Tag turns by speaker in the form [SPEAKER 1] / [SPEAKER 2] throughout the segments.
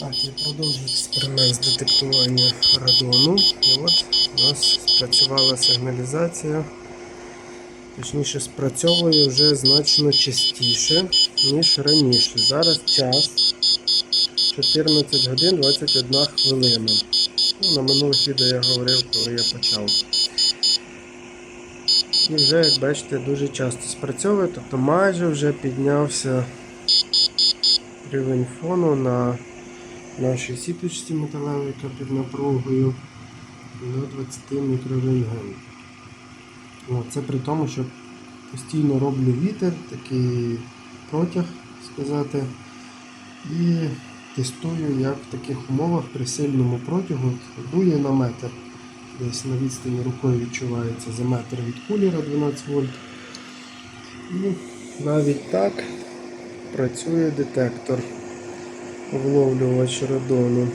[SPEAKER 1] Так, я продовжую експеримент з детектування радону. І от у нас спрацювала сигналізація. Точніше, спрацьовує вже значно частіше, ніж раніше. Зараз час 14 годин 21 хвилина. Ну, на минулих відео я говорив, коли я почав. І вже, як бачите, дуже часто спрацьовує, тобто майже вже піднявся рівень фону на нашій сіточці металевій, яка під напругою до 20 мікрорентген. Це при тому, що постійно роблю вітер, такий протяг сказати. І тестую, як в таких умовах при сильному протягу дує на метр. Десь на відстані рукою відчувається за метр від кулера 12 вольт. І навіть так працює детектор вловлювач радону.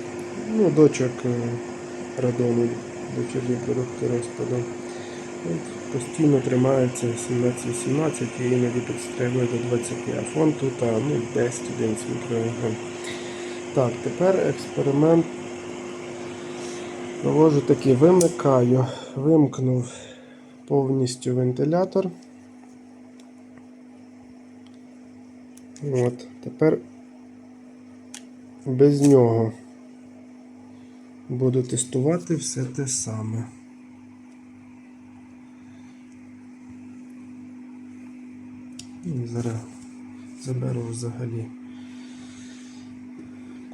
[SPEAKER 1] Ну, дочок е, радону, дочерні продукти розпаду. Постійно тримається 17-18 і іноді підстрибує до 20, а фон ну, 10-11 мікрограм. Так, тепер експеримент проводжу такий, вимикаю, вимкнув повністю вентилятор. От, тепер без нього буду тестувати все те саме. І зараз заберу взагалі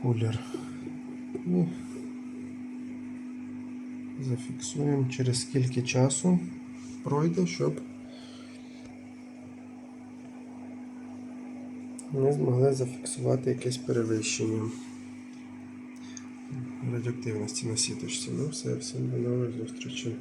[SPEAKER 1] кулер. І зафіксуємо через скільки часу пройде, щоб ми змогли зафіксувати якесь перевищення радіоактивності на сіточці. Ну все, всім до нових зустрічей.